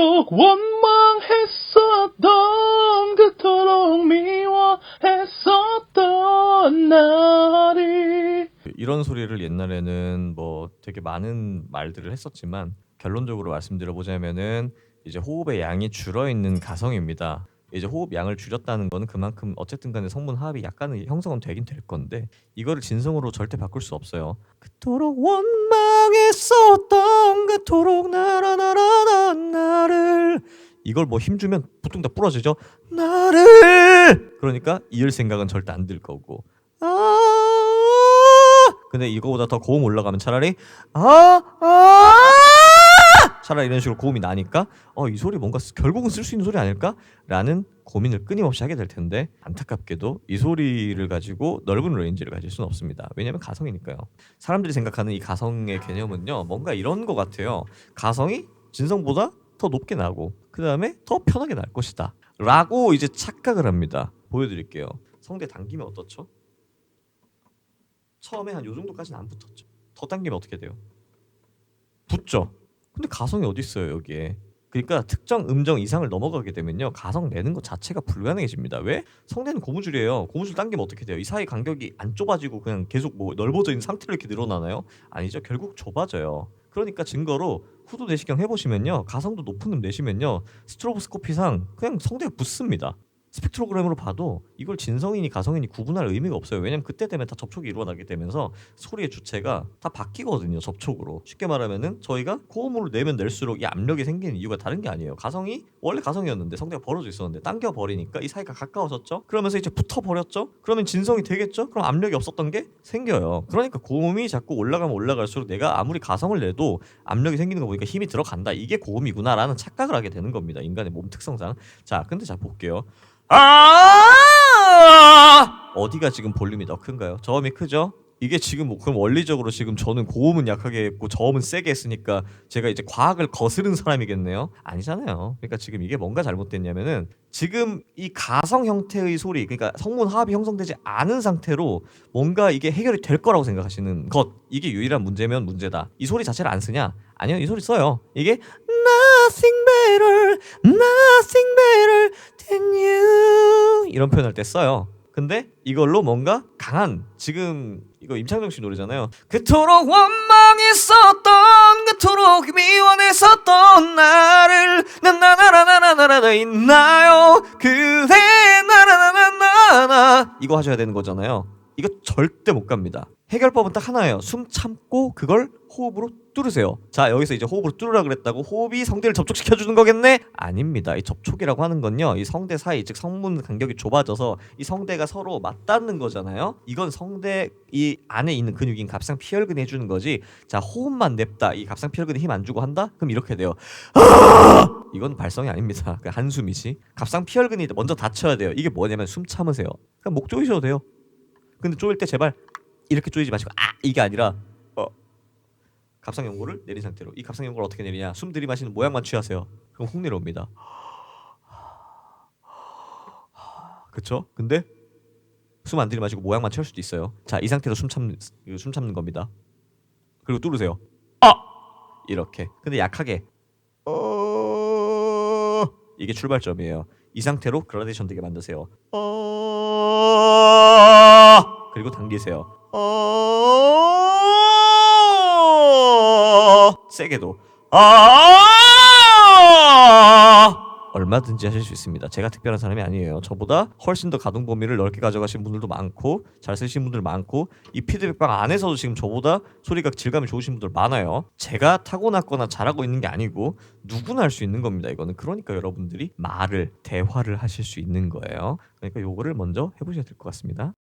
그토록 원망했었던 그토록 미워했었던 나를 이런 소리를 옛날에는 뭐 되게 많은 말들을 했었지만 결론적으로 말씀드려 보자면은 이제 호흡의 양이 줄어 있는 가성입니다. 이제 호흡 양을 줄였다는 거는 그만큼 어쨌든 간에 성분 화합이 약간은 형성은 되긴 될 건데 이거를 진성으로 절대 바꿀 수 없어요. 그토록 원망했었던 그토록 나라나라나 나를. 이걸 뭐 힘주면 보통 다 부러지죠. 나를. 그러니까 이을 생각은 절대 안 들 거고. 아. 근데 이거보다 더 고음 올라가면 차라리 아아 차라리 이런 식으로 고음이 나니까 어 이 소리 뭔가 쓰- 결국은 쓸 수 있는 소리 아닐까라는 고민을 끊임없이 하게 될 텐데 안타깝게도 이 소리를 가지고 넓은 레인지를 가질 수는 없습니다. 왜냐하면 가성이니까요. 사람들이 생각하는 이 가성의 개념은요 뭔가 이런 것 같아요. 가성이 진성보다 더 높게 나고 그 다음에 더 편하게 날 것이다. 라고 이제 착각을 합니다. 보여드릴게요. 성대 당기면 어떻죠? 처음에 한 요 정도까지는 안 붙었죠. 더 당기면 어떻게 돼요? 붙죠. 근데 가성이 어디 있어요 여기에? 그러니까 특정 음정 이상을 넘어가게 되면요 가성 내는 것 자체가 불가능해집니다. 왜? 성대는 고무줄이에요. 고무줄 당기면 어떻게 돼요? 이 사이 간격이 안 좁아지고 그냥 계속 뭐 넓어져 있는 상태로 이렇게 늘어나나요? 아니죠. 결국 좁아져요. 그러니까 증거로 후두 내시경 해보시면요 가성도 높은 음 내시면요 스트로보스코피상 그냥 성대가 붙습니다. 스펙트로그램으로 봐도 이걸 진성이니 가성이니 구분할 의미가 없어요. 왜냐면 그때 되면 다 접촉이 일어나게 되면서 소리의 주체가 다 바뀌거든요. 접촉으로. 쉽게 말하면은 저희가 고음으로 내면 낼수록 이 압력이 생기는 이유가 다른 게 아니에요. 가성이 원래 가성이었는데 성대가 벌어져 있었는데 당겨 버리니까 이 사이가 가까워졌죠. 그러면서 이제 붙어 버렸죠. 그러면 진성이 되겠죠. 그럼 압력이 없었던 게 생겨요. 그러니까 고음이 자꾸 올라가면 올라갈수록 내가 아무리 가성을 내도 압력이 생기는 거 보니까 힘이 들어간다. 이게 고음이구나라는 착각을 하게 되는 겁니다. 인간의 몸 특성상. 자, 근데 자 볼게요. 아! 어디가 지금 볼륨이 더 큰가요? 저음이 크죠? 이게 지금 뭐 그럼 원리적으로 지금 저는 고음은 약하게 했고 저음은 세게 했으니까 제가 이제 과학을 거스른 사람이겠네요. 아니잖아요. 그러니까 지금 이게 뭔가 잘못됐냐면은 지금 이 가성 형태의 소리, 그러니까 성문 화합이 형성되지 않은 상태로 뭔가 이게 해결이 될 거라고 생각하시는 것 이게 유일한 문제면 문제다. 이 소리 자체를 안 쓰냐? 아니요, 이 소리 써요. 이게 nothing better, nothing better than you 이런 표현할 때 써요. 근데 이걸로 뭔가 강한 지금 이거 임창정 씨 노래잖아요. 그토록 원망했었던 그토록 미워했었던 나를 나나나나나나나 있나요 그대 나나나나나 이거 하셔야 되는 거잖아요. 이거 절대 못 갑니다. 해결법은 딱 하나예요. 숨 참고 그걸 호흡으로 뚫으세요. 자 여기서 이제 호흡으로 뚫으라 그랬다고 호흡이 성대를 접촉시켜 주는 거겠네? 아닙니다. 이 접촉이라고 하는 건요. 이 성대 사이 즉 성문 간격이 좁아져서 이 성대가 서로 맞닿는 거잖아요. 이건 성대 이 안에 있는 근육인 갑상 피혈근이 해주는 거지. 자 호흡만 냅다 이 갑상 피혈근에 힘 안 주고 한다? 그럼 이렇게 돼요. 이건 발성이 아닙니다. 그 한숨이지. 갑상 피혈근이 먼저 닫혀야 돼요. 이게 뭐냐면 숨 참으세요. 그냥 목 조이셔도 돼요. 근데 조일 때 제발 이렇게 조이지 마시고 아 이게 아니라 어 갑상 연골을 내린 상태로 이 갑상 연골 어떻게 내리냐 숨 들이마시는 모양만 취하세요. 그럼 훅 내려옵니다. 그쵸? 근데 숨 안 들이마시고 모양만 채울 수도 있어요. 자 이 상태로 숨 참는 숨 참는 겁니다. 그리고 뚫으세요. 아 이렇게. 근데 약하게 어 이게 출발점이에요. 이 상태로 그라데이션 되게 만드세요. 어 그리고 당기세요. 어 세게도 아 얼마든지 하실 수 있습니다. 제가 특별한 사람이 아니에요. 저보다 훨씬 더 가동 범위를 넓게 가져가신 분들도 많고 잘 쓰시는 분들 많고 이 피드백방 안에서도 지금 저보다 소리가 질감이 좋으신 분들 많아요. 제가 타고났거나 잘하고 있는 게 아니고 누구나 할 수 있는 겁니다. 이거는 그러니까 여러분들이 말을 대화를 하실 수 있는 거예요. 그러니까 요거를 먼저 해보셔야 될 것 같습니다.